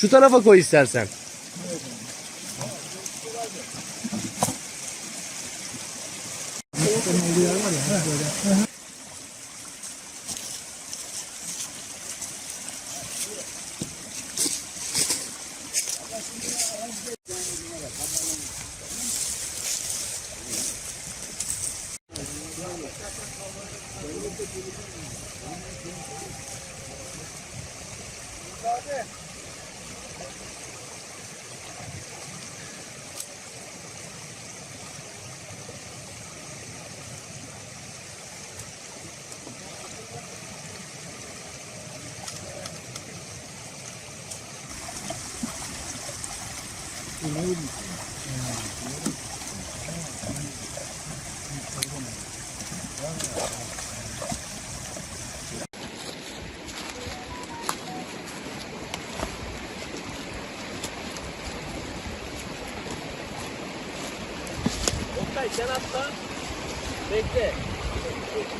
Şu tarafa koy istersen. Oktay sen atla. Bekle.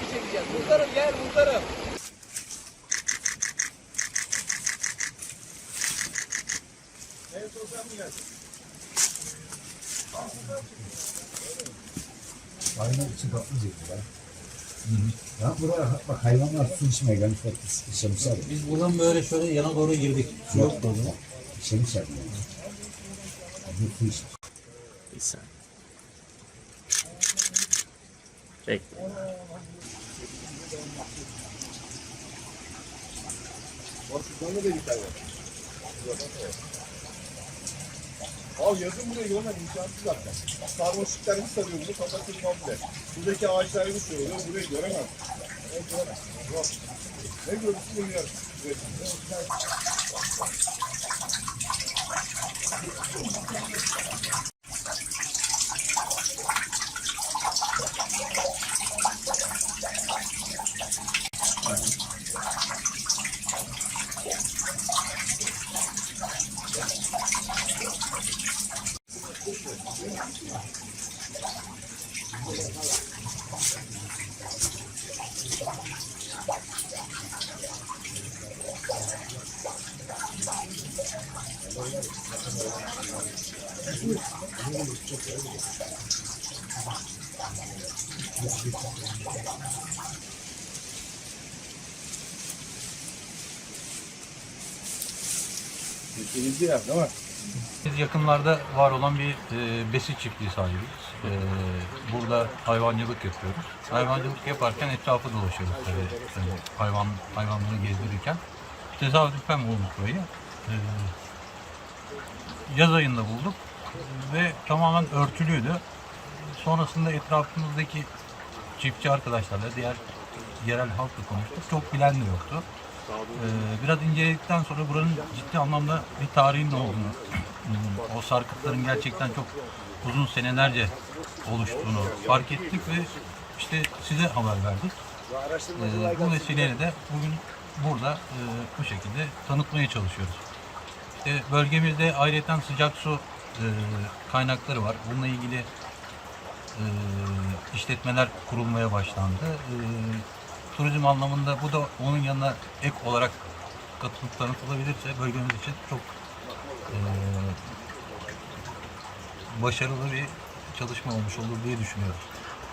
Bir çekeceğim. Muhtarım gel muhtarım. Hayvan çıkartlı ya. Ya buraya bak hayvanlar su içmeye gelmiş bak işemişler. Biz buradan böyle şöyle yana doğru girdik. Su yok burada. İşemişler. Bu su iç. Bir saniye. Bekle. Abi yazın buraya görmem imkansız zaten. Sarmaşıklarımız sarıyor bunu kapatır komple. Buradaki ağaçlarımız söylüyor burayı göremem. Evet göremem. Yok. Ne görürsün ne görürsün. Evet. Denizli yer değil mi? Biz yakınlarda var olan bir e, besi çiftliği sahibiyiz. E, burada hayvancılık yapıyoruz. Hayvancılık yaparken etrafı dolaşıyoruz tabii. Yani hayvan, hayvanları gezdirirken. Tesadüfen bulduk burayı. E, yaz ayında bulduk ve tamamen örtülüydü. Sonrasında etrafımızdaki çiftçi arkadaşlarla, diğer yerel halkla konuştuk. Çok bilen de yoktu. Ee, biraz inceledikten sonra buranın ciddi anlamda bir tarihin olduğunu, o sarkıtların gerçekten çok uzun senelerce oluştuğunu fark ettik ve işte size haber verdik. Ee, bu vesileyle de bugün burada e, bu şekilde tanıtmaya çalışıyoruz. İşte bölgemizde ayrıca sıcak su e, kaynakları var. Bununla ilgili e, işletmeler kurulmaya başlandı. E, turizm anlamında bu da onun yanına ek olarak katılıp tanıtılabilirse bölgemiz için çok e, başarılı bir çalışma olmuş olur diye düşünüyoruz.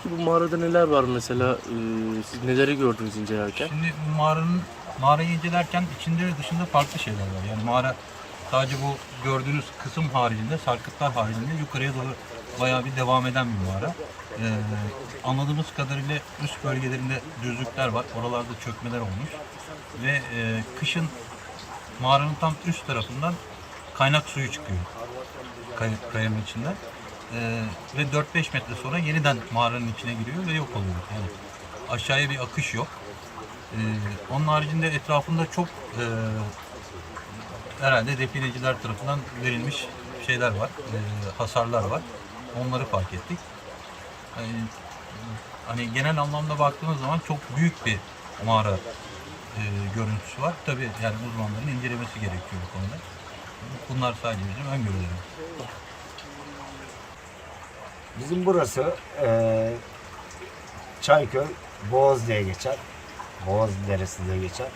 Bu mağarada neler var mesela? Ee, siz neleri gördünüz incelerken? Şimdi bu mağaranın mağarayı incelerken içinde ve dışında farklı şeyler var. Yani mağara sadece bu gördüğünüz kısım haricinde, sarkıtlar haricinde yukarıya doğru bayağı bir devam eden bir mağara. Ee, anladığımız kadarıyla üst bölgelerinde düzlükler var. Oralarda çökmeler olmuş. Ve e, kışın mağaranın tam üst tarafından kaynak suyu çıkıyor. Kay, kayanın içinden. Ee, ve 4-5 metre sonra yeniden mağaranın içine giriyor ve yok oluyor. Yani aşağıya bir akış yok. Ee, onun haricinde etrafında çok e, herhalde defineciler tarafından verilmiş şeyler var, e, hasarlar var. Onları fark ettik. Yani, hani genel anlamda baktığımız zaman çok büyük bir mağara e, görüntüsü var. Tabii yani uzmanların incelemesi gerekiyor bu konuda. Bunlar sadece bizim öngörülerimiz. Bizim burası eee Çayköy Boğaz diye geçer. Boğaz Deresi diye geçer.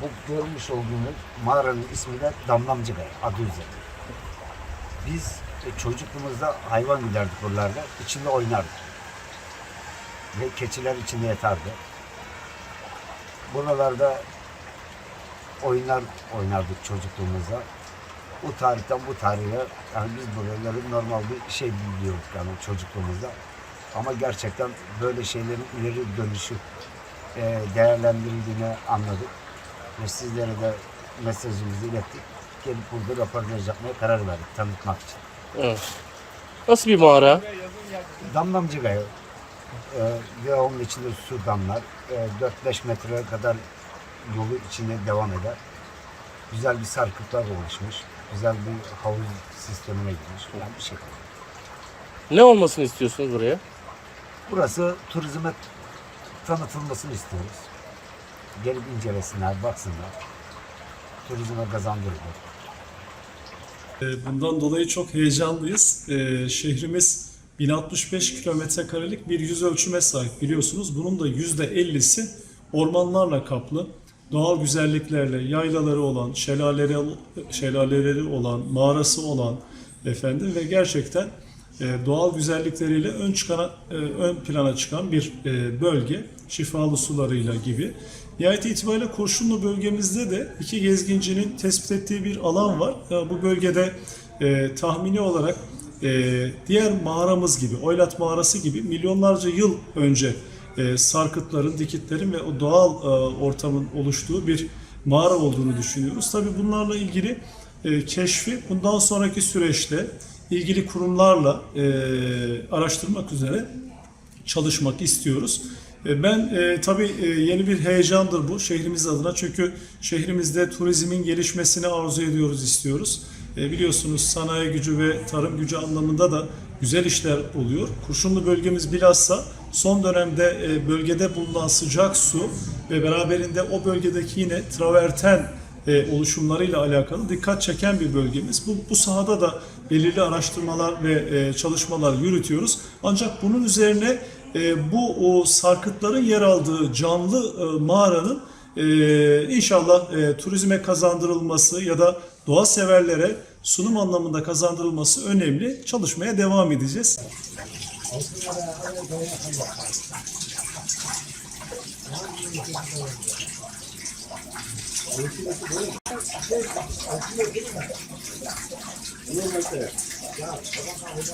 Bu görmüş olduğunuz mağaranın ismi de Damlamcı Kaya adı üzerinde. Biz e, çocukluğumuzda hayvan güderdik buralarda. içinde oynardık. Ve keçiler içinde yatardı. Buralarda oyunlar oynardık çocukluğumuzda. Bu tarihten bu tarihe yani biz buraları normal bir şey biliyorduk yani çocukluğumuzda. Ama gerçekten böyle şeylerin ileri dönüşü e, değerlendirildiğini anladık. Ve sizlere de mesajımızı ilettik. Gelip burada röportaj yapmaya karar verdik tanıtmak için. Evet. Nasıl bir mağara? Damlamcı Gaya e, ve onun içinde su damlar. E, 4-5 metreye kadar yolu içinde devam eder. Güzel bir sarkıtlar oluşmuş. Güzel bir havuz sistemine girmiş falan bir şey. Ne olmasını istiyorsunuz buraya? Burası turizme tanıtılmasını istiyoruz. Gelip incelesinler, baksınlar. Turizme kazandırılır. Ee, Bundan dolayı çok heyecanlıyız. Ee, Şehrimiz 1065 kilometre karelik bir yüz ölçüme sahip biliyorsunuz. Bunun da %50'si ormanlarla kaplı. Doğal güzelliklerle, yaylaları olan, şelaleleri, şelaleleri olan, mağarası olan efendim ve gerçekten doğal güzellikleriyle ön çıkan e, ön plana çıkan bir e, bölge. Şifalı sularıyla gibi. Nihayet itibariyle Kurşunlu bölgemizde de iki gezgincinin tespit ettiği bir alan var. E, Bu bölgede e, tahmini olarak e, diğer mağaramız gibi, Oylat mağarası gibi milyonlarca yıl önce e, sarkıtların, dikitlerin ve o doğal e, ortamın oluştuğu bir mağara olduğunu düşünüyoruz. Tabii bunlarla ilgili e, keşfi bundan sonraki süreçte ilgili kurumlarla e, araştırmak üzere çalışmak istiyoruz. E, Ben e, tabii e, yeni bir heyecandır bu şehrimiz adına çünkü şehrimizde turizmin gelişmesini arzu ediyoruz, istiyoruz. E, biliyorsunuz sanayi gücü ve tarım gücü anlamında da güzel işler oluyor. Kurşunlu bölgemiz bilhassa son dönemde e, bölgede bulunan sıcak su ve beraberinde o bölgedeki yine traverten e, oluşumlarıyla alakalı dikkat çeken bir bölgemiz. Bu, bu sahada da belirli araştırmalar ve e, çalışmalar yürütüyoruz. Ancak bunun üzerine e, bu o sarkıtların yer aldığı canlı e, mağaranın e, inşallah e, turizme kazandırılması ya da doğa severlere sunum anlamında kazandırılması önemli. Çalışmaya devam edeceğiz. 何だっけ?